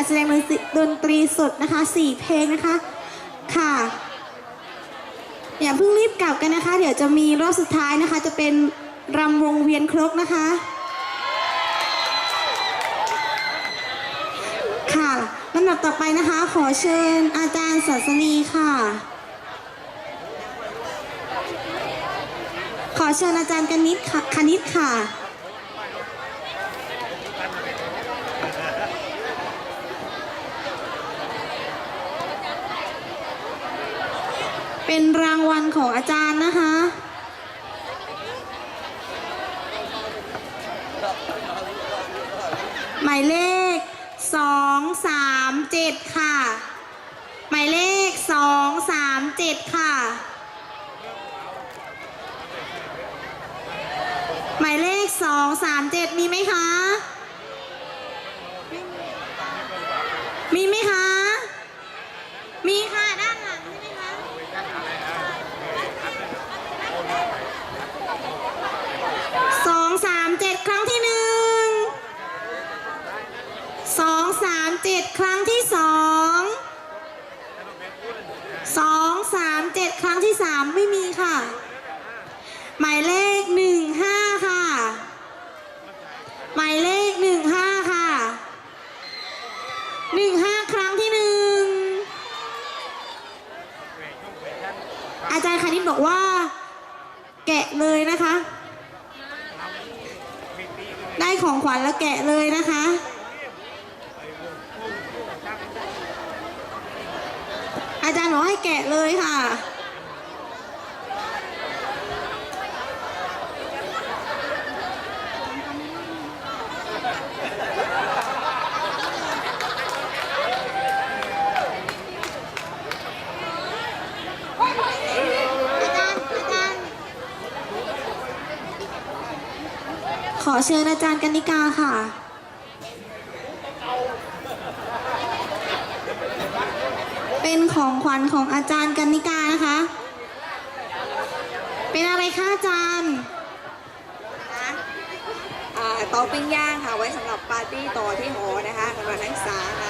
การแสดงดนตรีสดนะคะสี่เพลงนะคะค่ะอย่าเพิ่งรีบกลับกันนะคะ เดี๋ยวจะมีรอบสุดท้ายนะคะ จะเป็นรำวงเวียนครกนะคะ ค่ะลำดับต่อไปนะคะ ขอเชิญอาจารย์ศาสนีค่ะ ขอเชิญอาจารย์กนิษฐ์คณิตค่ะ เป็นรางวัลของอาจารย์นะคะ หมายเลข ขอเชิญอาจารย์กนิกาค่ะ เป็นของขวัญของอาจารย์กนิกานะคะ เป็นอะไรคะอาจารย์โต๊ะปิ้งย่างค่ะ ไว้สำหรับปาร์ตี้ต่อที่หอนะคะสำหรับนักศึกษาคะ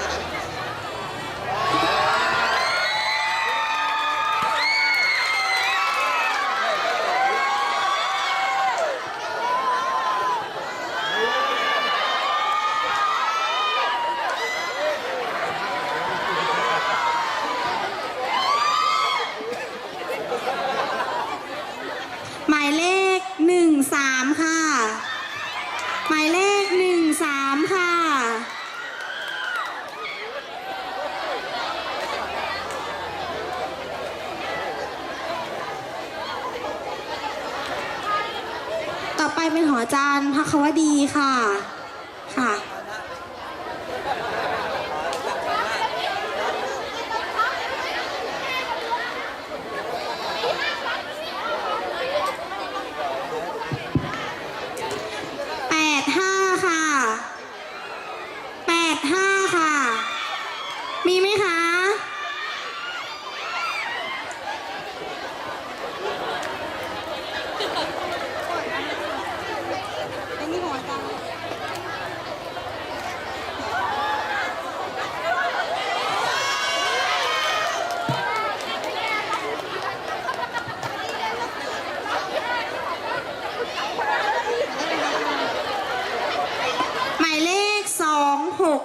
ไปเป็นหอจานพักควดีค่ะ หก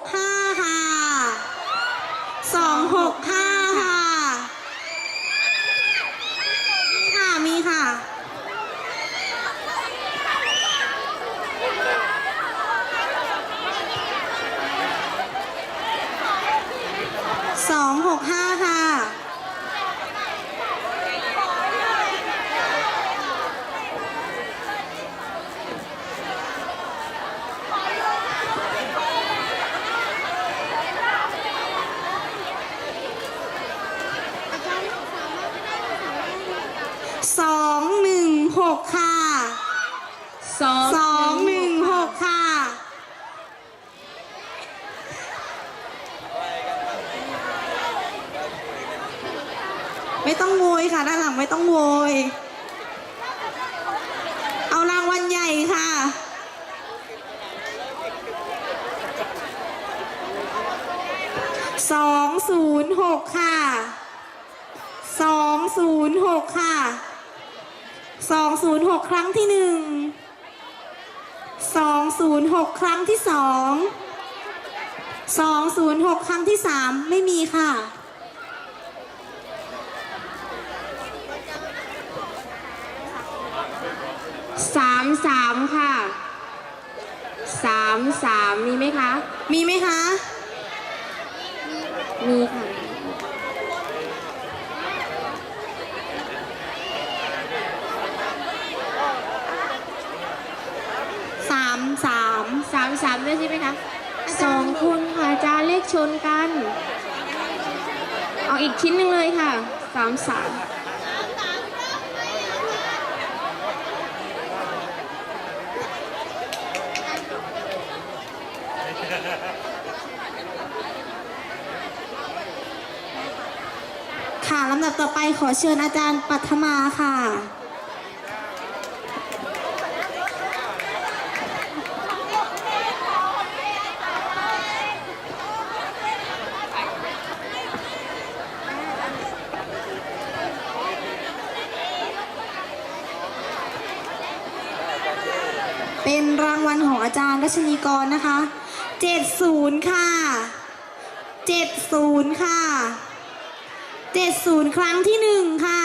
206 ค่ะ 206 ค่ะ 206 ครั้งที่ 1 206 ครั้งที่ 2 206 ครั้งที่ 3 ไม่มีค่ะสามสามค่ะสามสามมีไหมคะ มีไหมคะ ใช่ไหมคะสองคนค่ะอาจารย์เลขชนกัน เอาอีกชิ้นหนึ่งเลยค่ะสามสามค่ะลำดับต่อไปขอเชิญอาจารย์ปัทมาค่ะ เป็นรางวัลของอาจา รัชนีกรนะคะ 70 ค่ะ 70 ค่ะเจ็ดศูนย์ครั้งที่หนึ่งค่ะ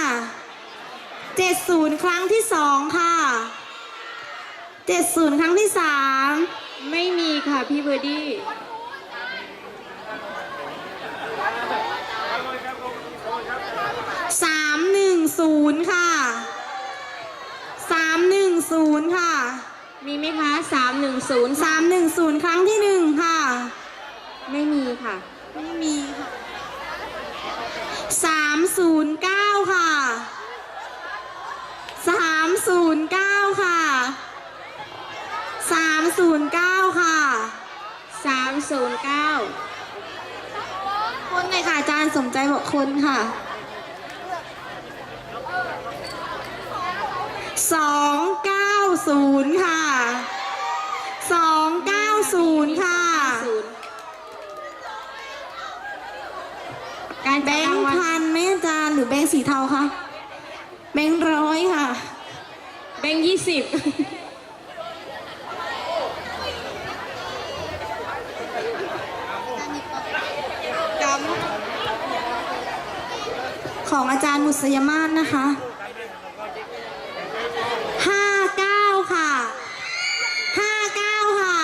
เจ็ดศูนย์ครั้งที่สองค่ะเจ็ดศูนย์ครั้งที่สามไม่มีค่ะพี่เบอร์ดี้สามหนึ่งศูนย์ค่ะสามหนึ่งศูนย์ค่ะ มีไหมคะสามหนึ่งศูนย์สามหนึ่งศูนย์ครั้งที่หนึ่งค่ะ ไม่มีค่ะ ไม่มีค่ะสามศูนย์เก้าค่ะสามศูนย์เก้าค่ะสามศูนย์เก้าค่ะสามศูนย์เก้าคนเลยค่ะอาจารย์สมใจบอกคนค่ะ สองเก้าศูนย์ค่ะสองเก้าศูนย์ค่ะศูนย์การแบจับงรางค์วัลพันไหมอาจารย์หรือแบงค์สีเทาคะแบงค์ร้อยค่ะ แบงค์ยี่สิบของอาจารย์มุสยมาศนะคะห้าเก้าค่ะห้าเก้าค่ะ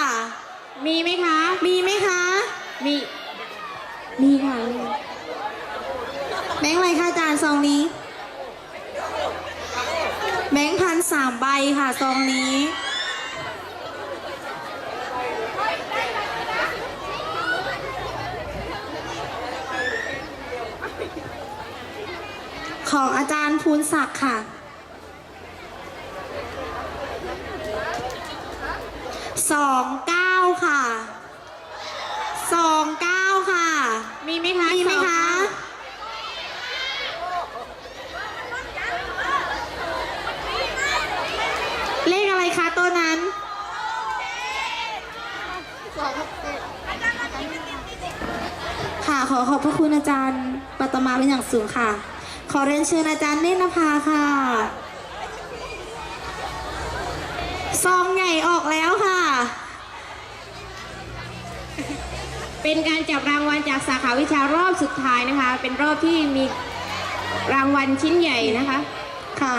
มีไหมคะ มีไหมคะ มี มีค่ะมี แบงค์อะไรคะอาจารย์ซองนี้ แบงค์พันสาม ใบค่ะซองนี้ ของอาจารย์ภูนศักดิ์ค่ะ สองเก้าค่ะ สองเก้าค่ะ มีไหมคะมีไหมสองคะ เลขอะไรคะตัวนั้น ค่ะข อขอบพระคุณอาจารย์ปัตมาเป็นอย่างสูงค่ะ ขอเรียนเชิญอาจารย์เนตรนภาค่ะ ซองใหญ่ออกแล้วค่ะ เป็นการจับรางวัลจากสาขาวิชารอบสุดท้ายนะคะ เป็นรอบที่มีรางวัลชิ้นใหญ่นะคะ ค่ะ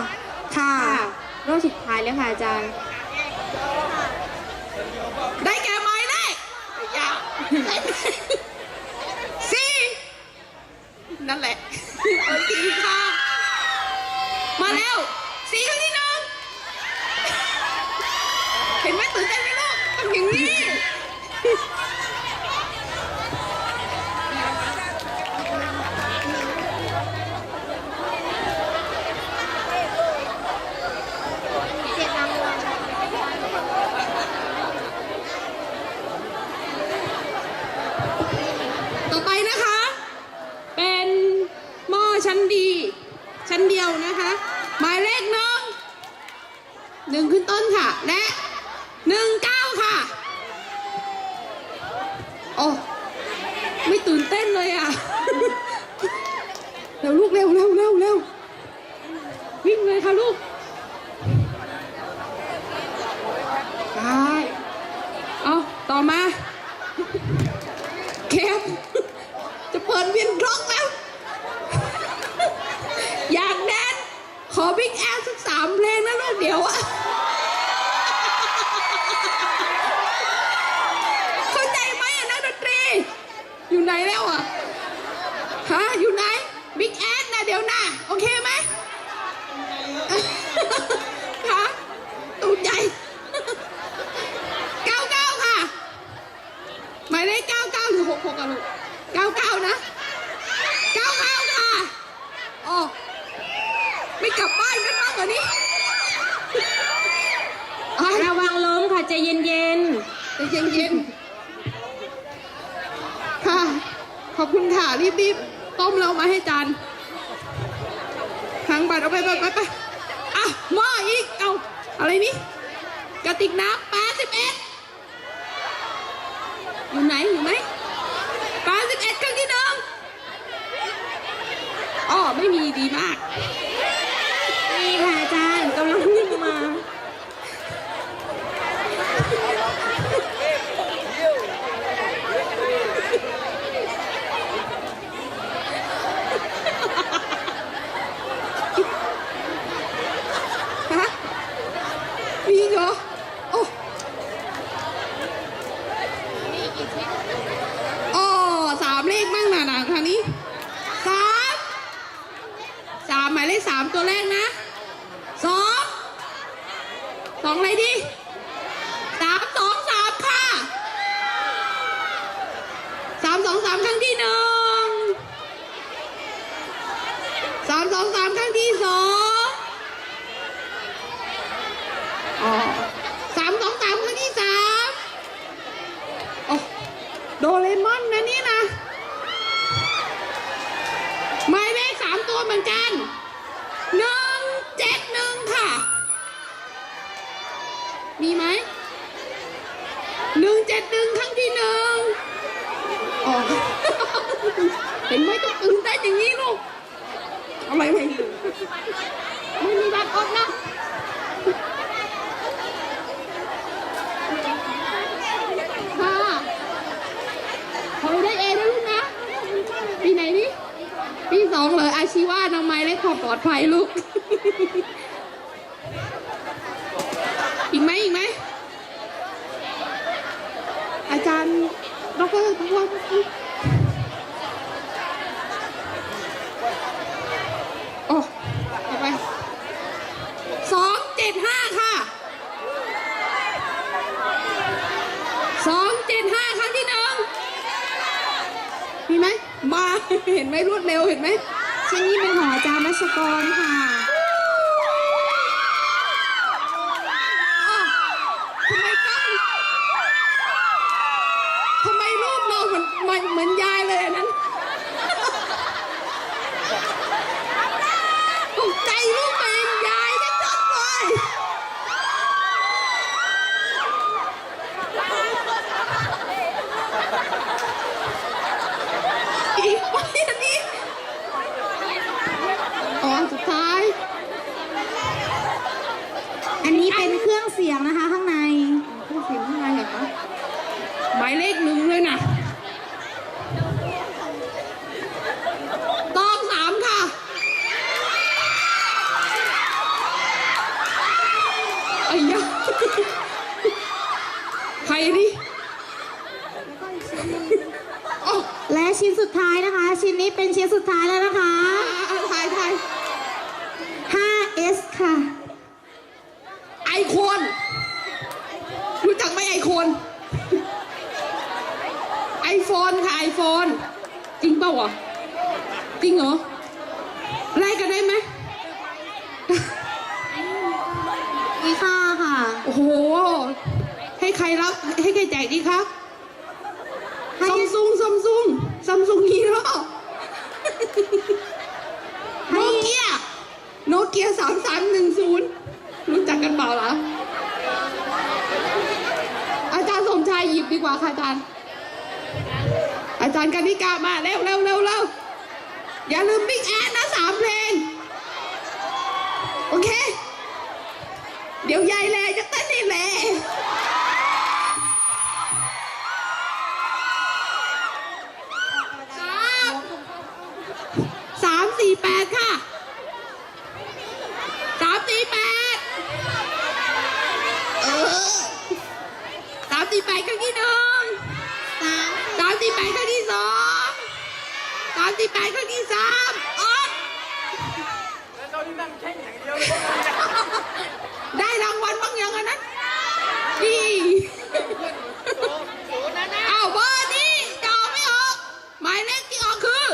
ค่ะค่ะรอบสุดท้ายแล้วค่ะอาจารย์ อนกันหนึ่งเจ็ดหนึ่งค่ะ มีไหมหนึ่งเจ็ดหนึ่งครั้งที่หนึ่งอ๋อเห็นไหมต้องตื่นเต้นอย่างนี้ลูกอาไหมไม่ไม่มีบัตรอดนะค่ะขอได้เอนะลูกนะ ปีไหนนี่ปีสองเลย อาไม้และความปลอดภัยลูก อีกไหมอีกไหม อาจารย์ดรทุกวันโอ้ไปสองเจ็ดห้าค่ะสองเจ็ดห้าครั้งที่หนึ่งมีไหมมาเห็นไหมรวดเร็วเห็นไหม ที่นี่เป็นหออาจารย์รัชกรค่ะ อ้าวทำไมกล้องทำไมรูปเราเหมือนเหมือนเหมือนยายเลยอันนั้นตกใจรูปเป็นยายชัดๆเลย อีกไปอันนี้อ๋ออันสุดท้าย อันนี้เป็นเครื่องเสียงนะคะข้างใน พูดถึงข้างในเหรอคะหมายเลขหนึ่งเลยนะตองสามค่ะ ไอ้ยะ ใครดิโอ้และชิ้นสุดท้ายนะคะ ชิ้นนี้เป็นชิ้นสุดท้ายแล้วนะคะถ่ายถ่าย 5S ค่ะ ไอโคนรู้จักไหมไอโคนไอโฟนค่ะไอโฟนจริงเปล่าวะจริงเหรอไล่กันได้ไหม มีค่าค่ะ โอ้โห ใครรับให้ใครแจกดีคะให้ซัมซุงซัมซุงซัมซุงฮีโร่โนเกียโนเกียสามสามหนึ่งศูนย์รู้จักกันเปล่าล่ะอาจารย์สมชายหยิบดีกว่าค่ะอาจารย์ อาจารย์กันนิกามาเร็วเร็วเร็วเร็วอย่าลืมบิ๊กแอนนะสามเพลง โอเค เดี๋ยวยายแล สามสี่แปดครั้งที่สามออดได้รางวัลบ้างยังอันนั้นดีเอาเบอร์นี้จะออกไม่ออก หมายเลขที่ออกคือ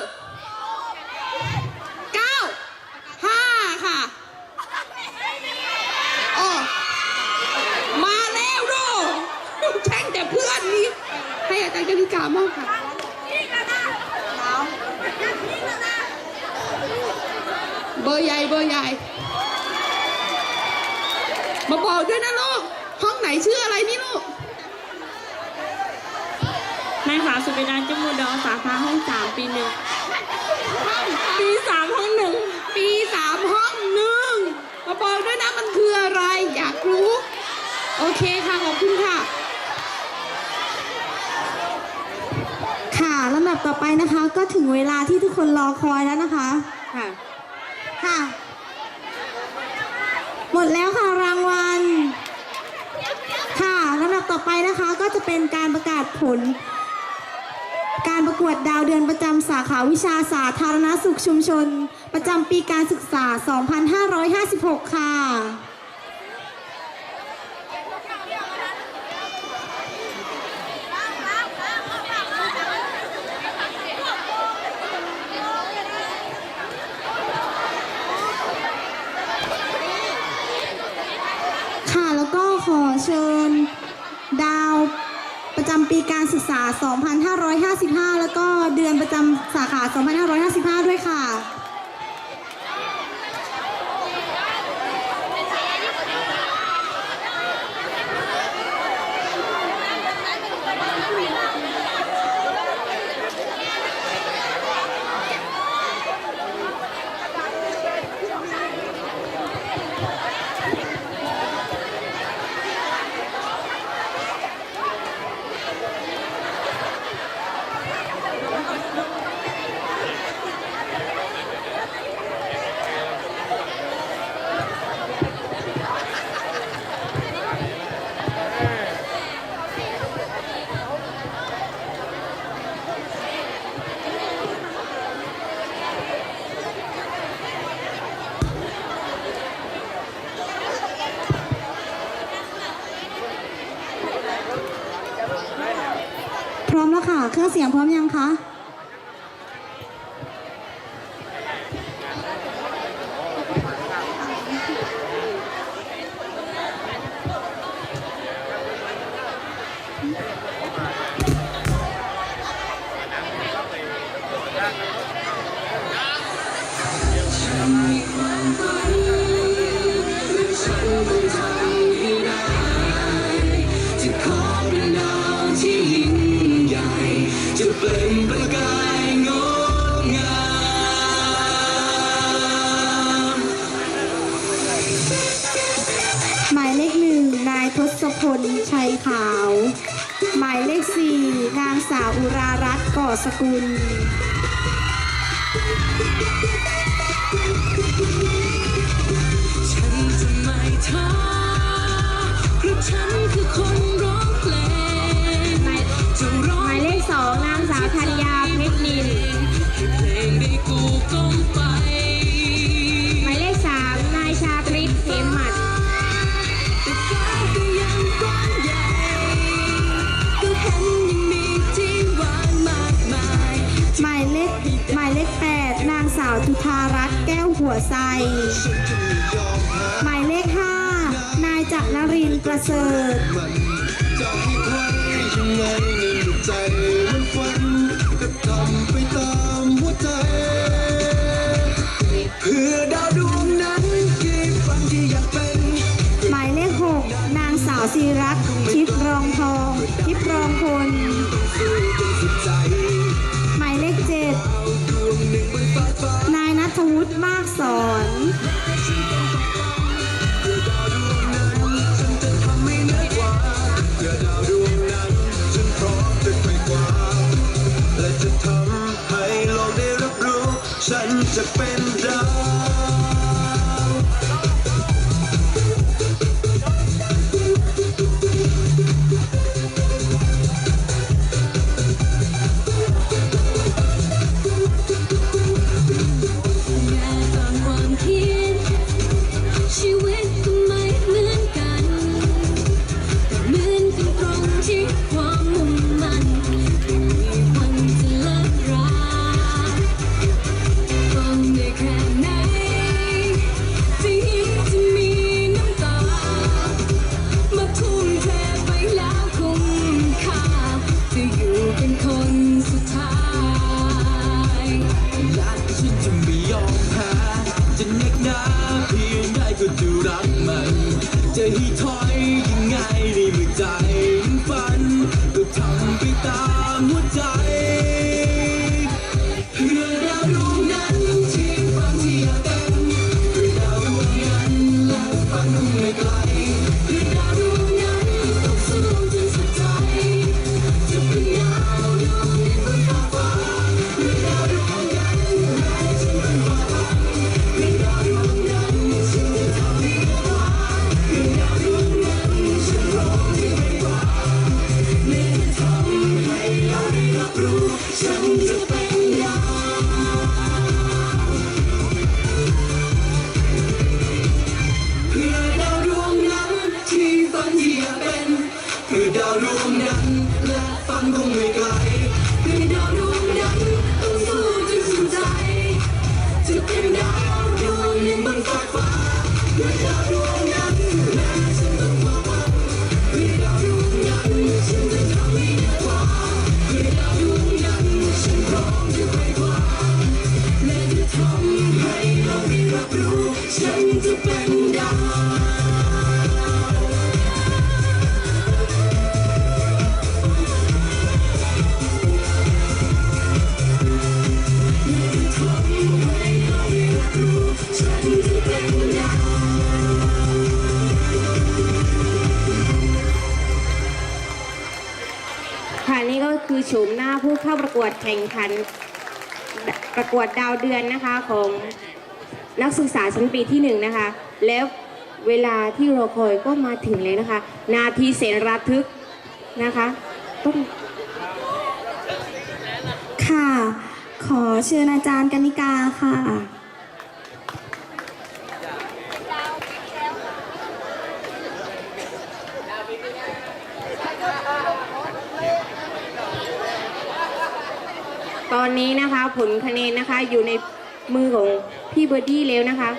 เก้าห้าค่ะโอ้มาแล้วดูแช่งแต่เพื่อนนี่ให้อาจารย์กนิกามากค่ะ เบอร์ใหญ่เบอร์ใหญ่ มาบอกด้วยนะลูก ห้องไหนชื่ออะไรนี่ลูกนางสาวสุเปดาจมูดอสาขาห้องสามปีหนึ่งปีสามห้องหนึ่งปีสามห้องหนึ่งมาบอกด้วยนะมันคืออะไรอยากรู้ โอเคค่ะ ขอบคุณค่ะค่ะลำดับต่อ ไปนะคะ ก็ถึงเวลาที่ทุกคนรอคอยแล้วนะคะ ค่ะ ค่ะ หมดแล้วค่ะรางวัล ค่ะลำดับต่อไปนะคะก็จะเป็นการประกาศผล การประกวดดาวเดือนประจำสาขาวิชาสาธารณสุขชุมชน ประจำปีการศึกษา 2556 ค่ะค่ะแล้วก็ขอเชิญดาว ปีการศึกษา 2555 แล้วก็เดือนประจำสาขา 2555 ด้วยค่ะ ประกายงดงามหมายเลขหนึ่งนายทศพลชัยขาว หมายเลขสี่นางสาวอุรารัตน์ก่อสกุล ฉันจะไม่ท้อเพราะฉันคือคน วหัวไซหมายเลขห้านายจักรนรินทร์ประเสริฐ defender แข่งขันประกวดดาวเดือนนะคะของนักศึกษาชั้นปีที่หนึ่งนะคะ แล้วเวลาที่รอคอยก็มาถึงเลยนะคะ นาทีเสร็จระทึกนะคะต้องค่ะ ขอเชิญอาจารย์กนิกาค่ะ อนนี้นะคะ ผลคะแนนนะคะอยู่ในมือของพี่เบอร์ดี้แล้วนะคะ